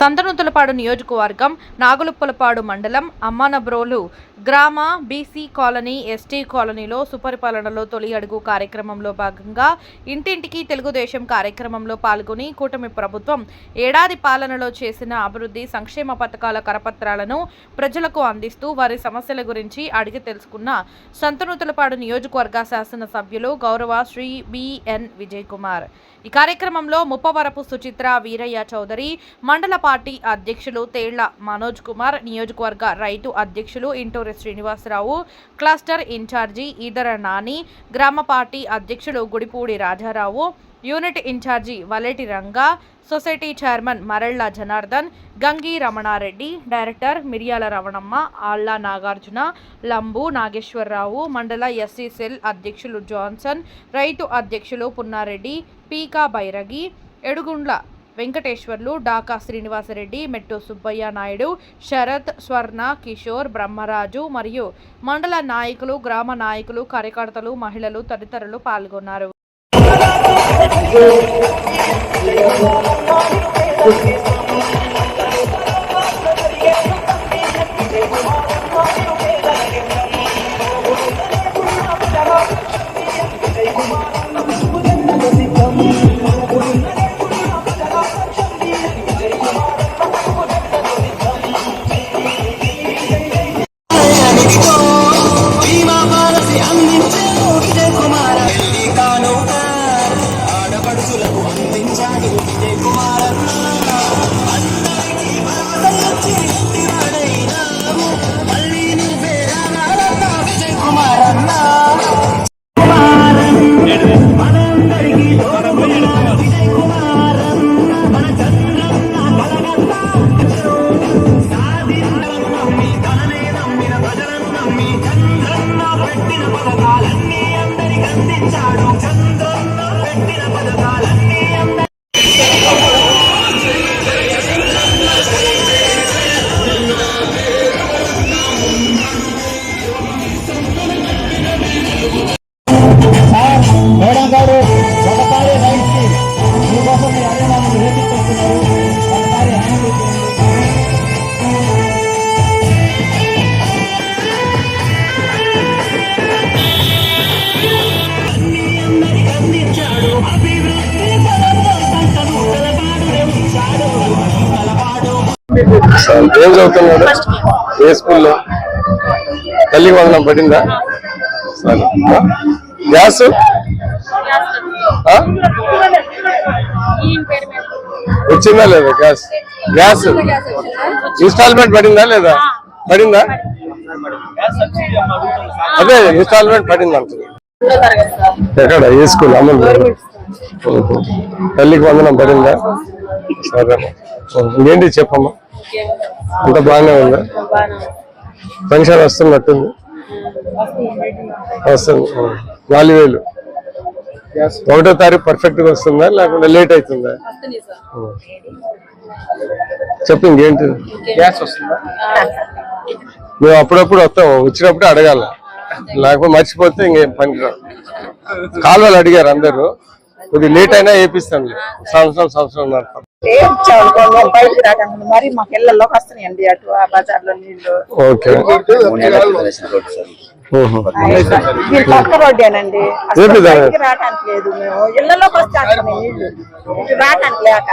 సంతనుతుల సంతనూతలపాడు నియోజకవర్గం నాగులుప్పలపాడు మండలం అమ్మానబ్రోలు గ్రామ బీసీ కాలనీ ఎస్టీ కాలనీలో సుపరిపాలనలో తొలి అడుగు కార్యక్రమంలో భాగంగా ఇంటింటికి తెలుగుదేశం కార్యక్రమంలో పాల్గొని కూటమి ప్రభుత్వం ఏడాది పాలనలో చేసిన అభివృద్ధి సంక్షేమ పథకాల కరపత్రాలను ప్రజలకు అందిస్తూ వారి సమస్యల గురించి అడిగి తెలుసుకున్న సంతనూతలపాడు నియోజకవర్గ శాసన సభ్యులు గౌరవ శ్రీ బిఎన్ విజయ్ కుమార్. ఈ కార్యక్రమంలో ముప్పవరపు సుచిత్ర వీరయ్య చౌదరి మండల పార్టీ అధ్యక్షులు తేళ్ళ మనోజ్ కుమార్ నియోజకవర్గ రైతు అధ్యక్షులు ఇంటూరి శ్రీనివాసరావు క్లస్టర్ ఇన్ఛార్జి ఈదర నాని గ్రామ పార్టీ అధ్యక్షులు Gudipudi Rajarao unit incharge Valeti Ranga society chairman Maralla Janardhan Gangi Ramanareddy director Miriyala Ramanamma Alla Nagarjuna లంబు Nageswararao మండల ఎస్సీ సెల్ అధ్యక్షులు జాన్సన్ రైతు అధ్యక్షులు పున్నారెడ్డి పీకా బైరగి ఎడుగుండ్ల వెంకటేశ్వర్లు డాకా శ్రీనివాసరెడ్డి మెట్టు సుబ్బయ్య నాయుడు శరత్ స్వర్ణ కిషోర్ బ్రహ్మరాజు మరియు మండల నాయకులు గ్రామ నాయకులు కార్యకర్తలు మహిళలు తదితరులు పాల్గొన్నారు. ఏం చదువుతున్నాడు ఏ స్కూల్లో? తల్లి వందనం పడిందా? సరే? గ్యాస్? వచ్చిందా లేదా గ్యాస్? గ్యాస్? ఇన్స్టాల్మెంట్ పడిందా లేదా? పడిందా? అదే ఇన్స్టాల్మెంట్ పడింది అంటుంది ఎక్కడ? ఏ స్కూల్? అమలు. తల్లికి వందనం పడిందా? సరే. ఇంకేంటి చెప్పమ్మా? అంత బాగానే ఉందా? పెన్షన్ వస్తున్నట్టుంది. వస్తుంది. నాలుగు వేలు ఒకటో తారీఖు పర్ఫెక్ట్గా వస్తుందా? లేకుంటే లేట్ అవుతుందా? ఆ. చెప్పు ఇంకేంటి? గ్యాస్ వస్తుందా? మేము అప్పుడప్పుడు వస్తాం. వచ్చినప్పుడు అడగాల. లేకపోతే మర్చిపోతే ఇంకేం పని కాలువలు అడిగారు అందరూ. కొద్దిగా లేట్ అయినా వేపిస్తాం సంవత్సరం సంవత్సరం నడతాం. ఏం చాలు బయటికి రాకండి మరి మాకు ఇళ్ళలోకి వస్తున్నాయండి అటు ఆ బజార్లో నీళ్ళు ఓకే. పక్క రోడ్డేనండి అసలు? బయటికి రావటానికి లేదు మేము. వచ్చేస్తున్నాయి నీళ్ళు ఇటు రావటానికి లేక.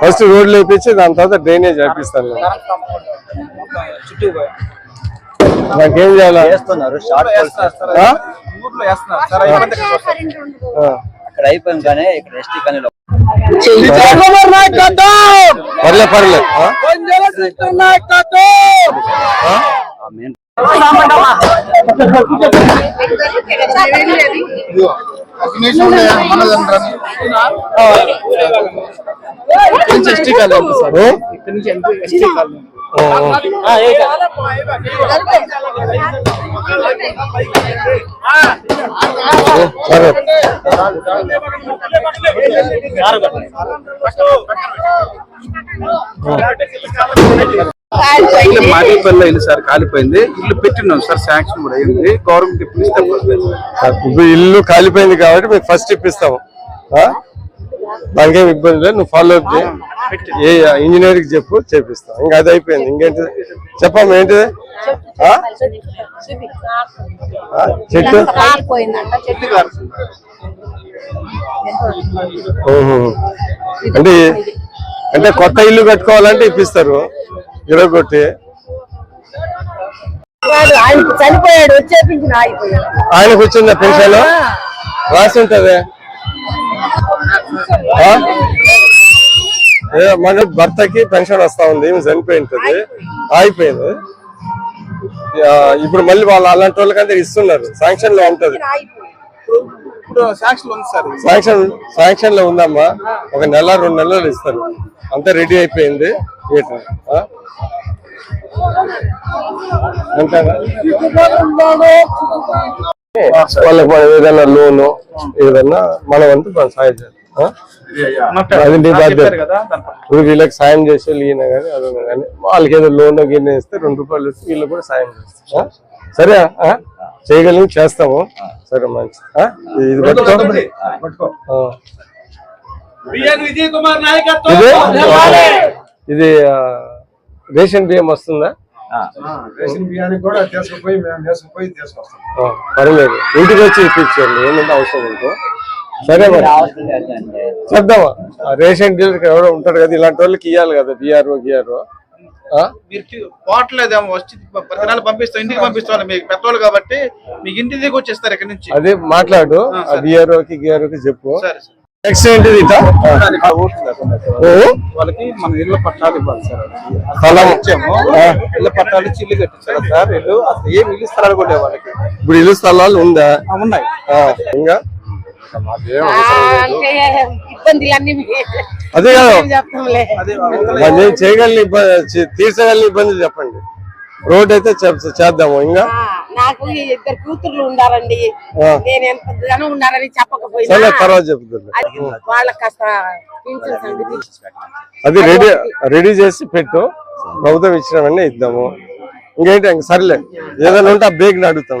ఫస్ట్ రోడ్లు వేపించి దాని తర్వాత డ్రైనేజ్ వేపిస్తాను. నాకేం చేయాలా? షార్ట్ ఆ? ఆ. అక్కడ అయిపోయింది కానీ ఇక్కడ ఎస్టీ కాలనీలో పర్లే పర్లే ఆ? ఆ? ఆ మెయిన్ ఓ? ఓ, ఓ. ఓ, సరే ఇల్లు పల్లె ఇల్లు సార్ కాలిపోయింది. ఇల్లు పెట్టినాం సార్ శాంక్షన్ కూడా అయింది గవర్నమెంట్ ఇప్పుడు ఇల్లు కాలిపోయింది కాబట్టి మీకు ఫస్ట్ ఇప్పిస్తాము. దానికేం ఇబ్బంది లేదు. నువ్వు ఫాలో అప్ చేయి. ఏ ఇంజనీర్కి చెప్పు చేపిస్తాం. ఇంకా అది అయిపోయింది. ఇంకేంటి? చెప్పమ్మా ఏంటిది? చెట్టు? ఓహో. అంటే అంటే కొత్త ఇల్లు కట్టుకోవాలంటే ఇప్పిస్తారు. ఇరగొట్టి ఆయన చనిపోయాడు వచ్చేపించిన ఆగిపోయాడు ఆయనకు వచ్చిందా పెన్షన్ రాసి ఉంటది? మన భర్తకి పెన్షన్ వస్తా ఉంది ఈమె చనిపోయి ఉంటది అయిపోయింది ఆ, ఇప్పుడు మళ్ళీ వాళ్ళు అలాంటి వాళ్ళకంటే ఇస్తున్నారు. శాంక్షన్లో ఉంటది. ఇప్పుడు శాంక్షన్ ఉంది సార్. ఇది. శాంక్షన్ శాంక్షన్లో ఉందమ్మా. ఒక నెల రెండు నెలలు ఇస్తారు. అంతా రెడీ అయిపోయింది. వాళ్ళకి ఏదైనా లోను ఏదైనా మన వంతు మనం సాయం చేయాలి. బాధ్యత వీళ్ళకి సాయం చేసే ఈయన కానీ అదన్నా కానీ వాళ్ళకి ఏదో లోన్ గిన్నె ఇస్తే రెండు రూపాయలు ఇస్తే వీళ్ళు కూడా సాయం చేస్తారు? సరే ఆ? చేయగలిగి చేస్తాము. సరే మంచి ఆ? ఇది. ఇది? రేషన్ బియ్యం వస్తుందా? రేషన్ బియ్యానికి కూడా తీసుకుపోయి మేము తీసుకుపోయి తీసుకొస్తాం. ఆ, పర్లేదు. ఇంటికి వచ్చి ఇప్పించండి. ఏమైనా అవసరం ఉందో సరే మరి. ఆ రేషన్ డీలర్ ఎవరో ఉంటాడు కదా ఇలాంటి వాళ్ళకి ఇవ్వాలి కదా బిఆర్ఓ గిఆర్ఓ. మీరు పోవట్లేదేమో వచ్చి పంపిస్తాం ఇంటికి పంపిస్తాం మీకు పెట్రోల్ కాబట్టి మీకు ఇంటి దగ్గర వచ్చేస్తారు ఇక్కడ నుంచి. అదే మాట్లాడు ఆ బిఆర్ఓకి గిఆర్ఓకి చెప్పు. సరే సార్. నెక్స్ట్ ఏంటిది వాళ్ళకి మన ఇళ్ళ పట్టాలు ఇవ్వాలి సార్. స్థలం. ఇచ్చాము. ఇళ్ళ పట్టాలు ఇచ్చి ఇల్లు కట్టించారు సార్. ఇల్లు అసలు ఏం ఇల్లు స్థలాలు కూడా వాళ్ళకి. ఇప్పుడు ఇల్లు స్థలాలు ఉందా? ఉన్నాయి. ఆ, ఇంకా? ఇబ్బందులన్నీ అదే కదా. నేను చేయగలిగిన ఇబ్బంది తీర్చగలిగిన ఇబ్బంది చెప్పండి. రోడ్ అయితే చేద్దాము ఇంకా. నాకు ఇద్దరు కూతుర్లు ఉండారండి ఆ. నేను ఎంత జనం ఉన్నారని చెప్పకపోయినా సరే తర్వాత చెప్తుంది అది వాళ్ళకి కాస్త అది రెడీ రెడీ చేసి పెట్టు. ప్రభుత్వం ఇచ్చినవన్నీ ఇద్దాము. ఇంకేంటి ఇంక సర్లే. ఏదైనా ఉంటే ఆ బేగ్ అడుగుతాం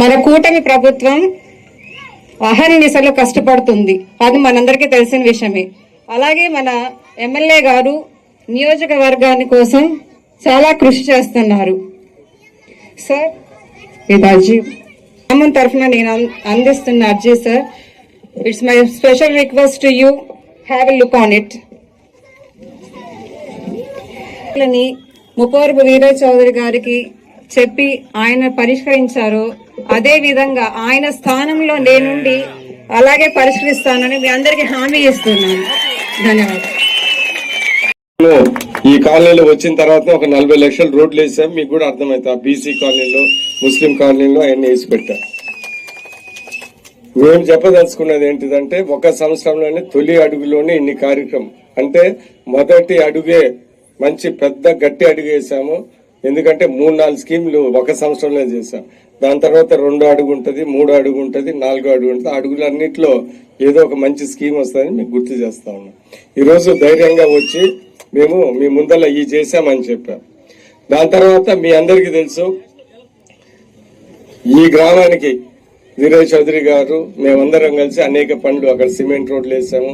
మన కూటమి ప్రభుత్వం అహర్నిశలు కష్టపడుతుంది. అది మనందరికీ తెలిసిన విషయమే. అలాగే మన ఎమ్మెల్యే గారు నియోజకవర్గాని కోసం చాలా కృషి చేస్తున్నారు. సార్ ఇది అర్జీ గ్రామం తరఫున నేను అందిస్తున్న అర్జీ sir. It's my special request to you have a look on it Muppavarapu Veeraiah Chowdary గారికి చెప్పి ఆయన పరిష్కరించారు. అదే విధంగా ఆయన స్థానంలో నేనుండి అలాగే పరిష్కరిస్తానని మీ అందరికి హామీ ఇస్తున్నాను. ధన్యవాదాలు. ఈ కాలనీలో వచ్చిన తర్వాత ఒక నలభై లక్షలు రోడ్లు వేసాం. మీకు కూడా అర్థమవుతుంది బీసీ కాలనీలో ముస్లిం కాలనీలో అవన్నీ వేసి పెట్టారు మేము చెప్పదలుచుకున్నది ఏంటిదంటే ఒక సంవత్సరంలోనే తొలి అడుగులోనే ఇన్ని కార్యక్రమం. అంటే మొదటి అడుగే మంచి పెద్ద గట్టి అడుగు వేసాము. ఎందుకంటే మూడు నాలుగు స్కీములు ఒక సంవత్సరంలో చేశాం. దాని తర్వాత రెండో అడుగు ఉంటుంది మూడో అడుగు ఉంటుంది నాలుగో అడుగు ఉంటుంది. అడుగులన్నింటిలో ఏదో ఒక మంచి స్కీమ్ వస్తుందని మీకు గుర్తు చేస్తా ఉన్నాం. ఈరోజు ధైర్యంగా వచ్చి మేము మీ ముందర ఈ చేశామని చెప్పాం. దాని తర్వాత మీ అందరికీ తెలుసు ఈ గ్రామానికి ధీరజ్ చౌదరి గారు మేమందరం కలిసి అనేక పనులు అక్కడ సిమెంట్ రోడ్లు వేసాము.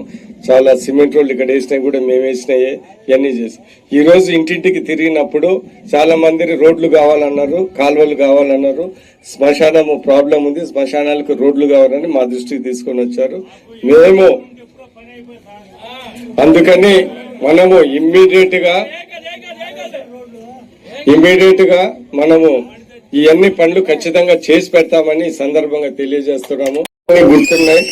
చాలా సిమెంట్ రోడ్లు ఇక్కడ వేసినాయి కూడా మేము వేసినాయే ఇవన్నీ చేసాం. ఈరోజు ఇంటింటికి తిరిగినప్పుడు చాలా మంది రోడ్లు కావాలన్నారు కాలువలు కావాలన్నారు. శ్మశానము ప్రాబ్లం ఉంది శ్మశానాలకు రోడ్లు కావాలని మా దృష్టికి తీసుకొని వచ్చారు. మేము అందుకని మనము ఇమ్మీడియట్గా ఇమ్మీడియట్గా మనము ఈ అన్ని పనులు ఖచ్చితంగా చేసి పెడతామని సందర్భంగా తెలియజేస్తున్నాము. కొన్ని గుర్తున్నాయి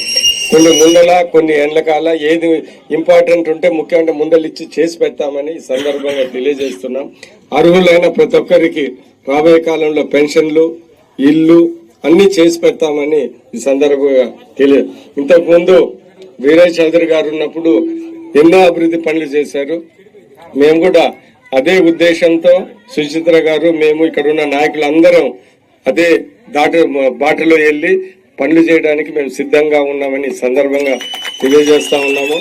కొన్ని ముందల కొన్ని ఎండ్లకాల ఏది ఇంపార్టెంట్ ఉంటే ముఖ్యమంటే ముందలు ఇచ్చి చేసి పెడతామని ఈ సందర్భంగా తెలియజేస్తున్నాం. అర్హులైన ప్రతి ఒక్కరికి రాబోయే కాలంలో పెన్షన్లు ఇల్లు అన్ని చేసి పెడతామని ఈ సందర్భంగా తెలియ ఇంతకుముందు వీరయ్య చౌదరి గారు ఉన్నప్పుడు ఎన్నో అభివృద్ధి పనులు చేశారు. మేము కూడా అదే ఉద్దేశంతో సుచిత్ర గారు మేము ఇక్కడ ఉన్న నాయకులందరం అదే దాట బాటలో వెళ్ళి పనులు చేయడానికి మేము సిద్ధంగా ఉన్నామని సందర్భంగా తెలియజేస్తా ఉన్నాము.